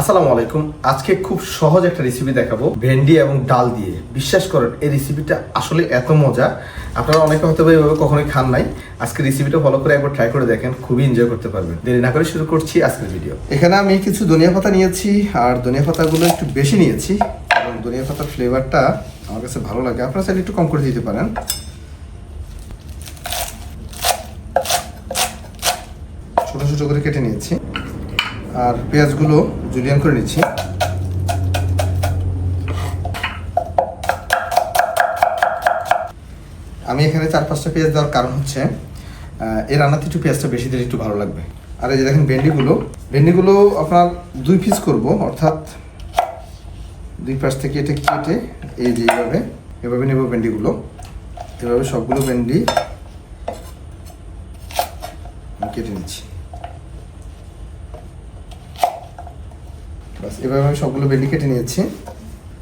আসসালামু আলাইকুম। আজকে খুব সহজ একটা রেসিপি দেখাবো। ভেন্ডি এবং ডাল দিয়ে। বিশ্বাস করেন, এই রেসিপিটা আসলে এত মজা। আপনারা অনেকে হয়তো এইভাবে কখনোই খান নাই। আজকে রেসিপিটা ফলো করে একবার ট্রাই করে দেখেন, খুবই এনজয় করতে পারবেন। দেরি না করে শুরু করছি আজকের ভিডিও এখানে আমি কিছু ধনিয়া পাতা নিয়েছি, আর ধনিয়া পাতাগুলো একটু বেশি নিয়েছি এবং ধনিয়া পাতার ফ্লেভারটা আমার কাছে ভালো লাগে। আপনারা চাইলে একটু কম করে দিতে পারেন। ছোট ছোট করে কেটে নিয়েছি। আর পেঁয়াজগুলো জুলিয়ান করে নিচ্ছি। আমি এখানে চার পাঁচটা পেঁয়াজ দেওয়ার কারণ হচ্ছে এই রান্নাতে একটু পেঁয়াজটা বেশি দিলে একটু ভালো লাগবে। আর এই যে দেখেন ভেন্ডিগুলো ভেন্ডিগুলো আপনার দুই পিস করব, অর্থাৎ দুই পাশ থেকে এটা কেটে এই যে এইভাবে, এভাবে নেব ভেন্ডিগুলো। এভাবে সবগুলো ভেন্ডি কেটে নিচ্ছি। বাস এভাবে আমি সবগুলো ভেন্ডি কেটে নিয়েছি।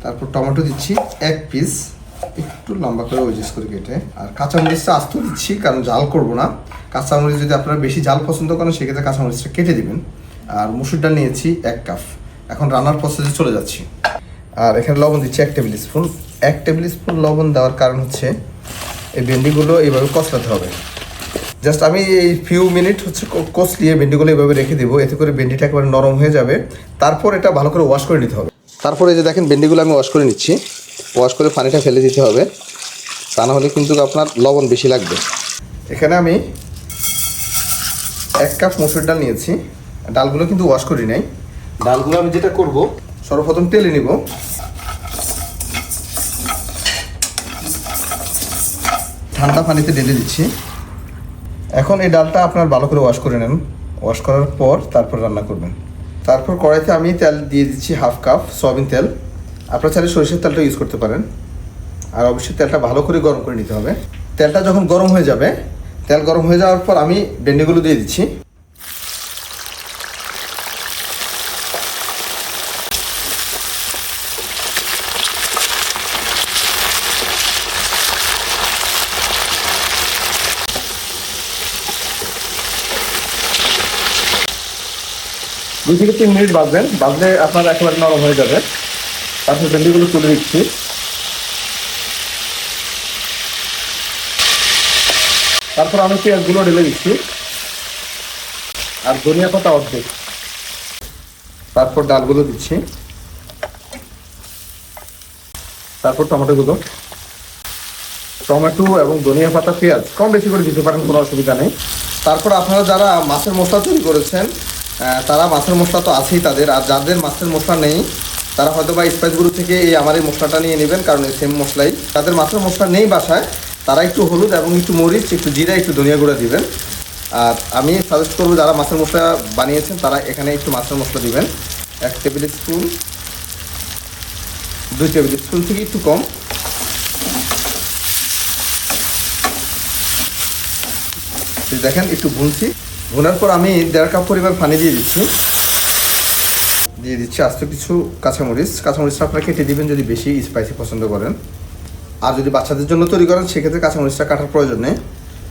তারপর টমেটো দিচ্ছি এক পিস একটু লম্বা করে ওয়েজেস করে কেটে। আর কাঁচামরিচটা আস্ত দিচ্ছি, কারণ জাল করব না। কাঁচামরিচ যদি আপনারা বেশি জাল পছন্দ করেন, সেক্ষেত্রে কাঁচামরিচটা কেটে দিবেন। আর মুসুর ডাল নিয়েছি এক কাপ এখন রান্নার প্রসেসে চলে যাচ্ছি। আর এখানে লবণ দিচ্ছি এক টেবিল স্পুন এক টেবিল স্পুন লবণ দেওয়ার কারণ হচ্ছে, এই ভেন্ডিগুলো এইভাবে কষলাতে হবে। জাস্ট আমি এই ফিউ মিনিট হচ্ছে কষলিয়ে ভেন্ডিগুলো এভাবে রেখে দেবো, এতে করে ভেন্ডিটা একেবারে নরম হয়ে যাবে। তারপর এটা ভালো করে ওয়াশ করে নিতে হবে। তারপরে যে দেখেন ভেন্ডিগুলো আমি ওয়াশ করে নিচ্ছি। ওয়াশ করে পানিটা ফেলে দিতে হবে। তা না হলে কিন্তু আপনার লবণ বেশি লাগবে। এখানে আমি এক কাপ মসুর ডাল নিয়েছি। ডালগুলো কিন্তু ওয়াশ করি নাই। ডালগুলো আমি যেটা করব, সর্বপ্রথম তেলে নিব। ঠান্ডা পানিতে ঢেলে দিচ্ছি। এখন এই ডালটা আপনার ভালো করে ওয়াশ করে নেন। ওয়াশ করার পর তারপর রান্না করবেন। তারপর কড়াইতে আমি তেল দিয়ে দিচ্ছি হাফ কাপ সয়াবিন তেল। আপনার চাইলে সরিষার তেলটা ইউজ করতে পারেন। আর অবশ্যই তেলটা ভালো করে গরম করে নিতে হবে। তেলটা যখন গরম হয়ে যাবে, তেল গরম হয়ে যাওয়ার পর আমি ভেন্ডিগুলো দিয়ে দিচ্ছি। দুই থেকে তিন মিনিট বাজবেন। বাজলে আপনার একেবারে নরম হয়ে যাবে। তারপর ভেন্ডিগুলো তুলে দিচ্ছি তারপর আমি পেঁয়াজগুলো ঢেলে দিচ্ছি। আর ধনিয়া পাতা অর্ধেক। তারপর ডালগুলো দিচ্ছি। তারপর টমেটোগুলো। টমেটো এবং ধনিয়া পাতা, পেঁয়াজ, কম বেশি করে দিতে পারেন, কোনো অসুবিধা নেই। তারপর আপনারা যারা মাছের মশলা তৈরি করেছেন তারা মাছের মশলা তো আছেই তাদের, আর যাদের মাছের মশলা নেই, তারা হয়তো বা স্পাইসগুলো থেকে এই আমার এই মশলাটা নিয়ে নেবেন, কারণ এই সেম মশলাই। তাদের মাছের মশলা নেই বাসায়, তারা একটু হলুদ এবং একটু মরিচ, একটু জিরা, একটু ধনিয়া গুঁড়া দিবেন। আর আমি সাজেস্ট করব যারা মাছের মশলা বানিয়েছেন, তারা এখানে একটু মাছের মশলা দিবেন। এক টেবিল স্পুন দুই টেবিল স্পুন থেকে একটু কম। দেখেন, একটু ভুনছি। ভুনার পর আমি দেড় কাপ পরিমাণ পানি দিয়ে দিচ্ছি। দিয়ে দিচ্ছি আস্ত কিছু কাঁচামরিচ। কাঁচামরিচটা আপনারা কেটে দিবেন যদি বেশি স্পাইসি পছন্দ করেন। আর যদি বাচ্চাদের জন্য তৈরি করেন, সেক্ষেত্রে কাঁচামরিচটা কাটার প্রয়োজন নেই।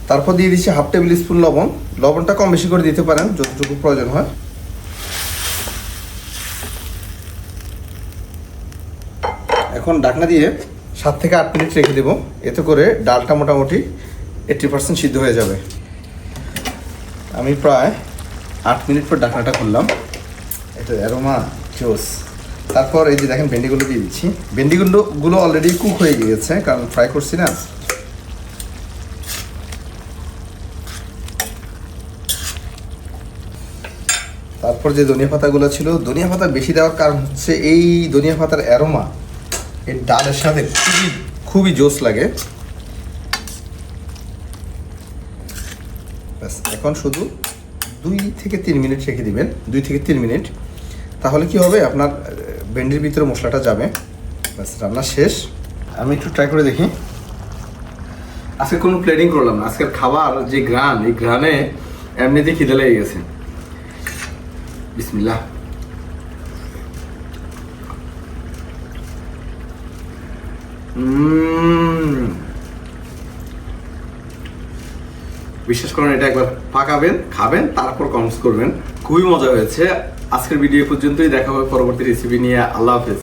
তারপর দিয়ে দিচ্ছি হাফ টেবিল স্পুন লবণ। লবণটা কম বেশি করে দিতে পারেন, যতটুকু প্রয়োজন হয়। এখন ডাকনা দিয়ে সাত থেকে আট মিনিট রেখে দেবো। এতে করে ডালটা মোটামুটি এইট্টি পার্সেন্ট সিদ্ধ হয়ে যাবে। আমি প্রায় আট মিনিট পর ডাকনাটা খুললাম। এটা অ্যারোমা জোস তারপর এই যে দেখেন ভেন্ডিগুলো দিয়ে দিচ্ছি। ভেন্ডিগুলো গুলো অলরেডি কুক হয়ে গিয়েছে, কারণ ফ্রাই করছি না। তারপর যে ধনিয়া পাতাগুলো ছিল, ধনিয়া পাতা বেশি দেওয়ার কারণ হচ্ছে এই ধনিয়া পাতার অ্যারোমা এর ডালের সাথে খুবই খুবই জোস লাগে। ব্যাস, এখন শুধু দুই থেকে তিন মিনিট রেখে দিবেন, দুই থেকে তিন মিনিট। তাহলে কি হবে? আপনার ভেন্ডির ভিতরে মশলাটা যাবে। ব্যাস, রান্না শেষ। আমি একটু ট্রাই করে দেখি। আজকে কোনো প্ল্যানিং করলাম না। আজকের খাবার যে গ্রান এই গ্রানে এমনিতেই খিদে লেগে গেছে। বিসমিল্লাহ। উম বিশ্বাস করেন, এটা একবার পাকাবেন, খাবেন, তারপর কমেন্টস করবেন। খুবই মজা হয়েছে। আজকের ভিডিও পর্যন্তই। দেখা হবে পরবর্তী রেসিপি নিয়ে। আল্লাহ হাফেজ।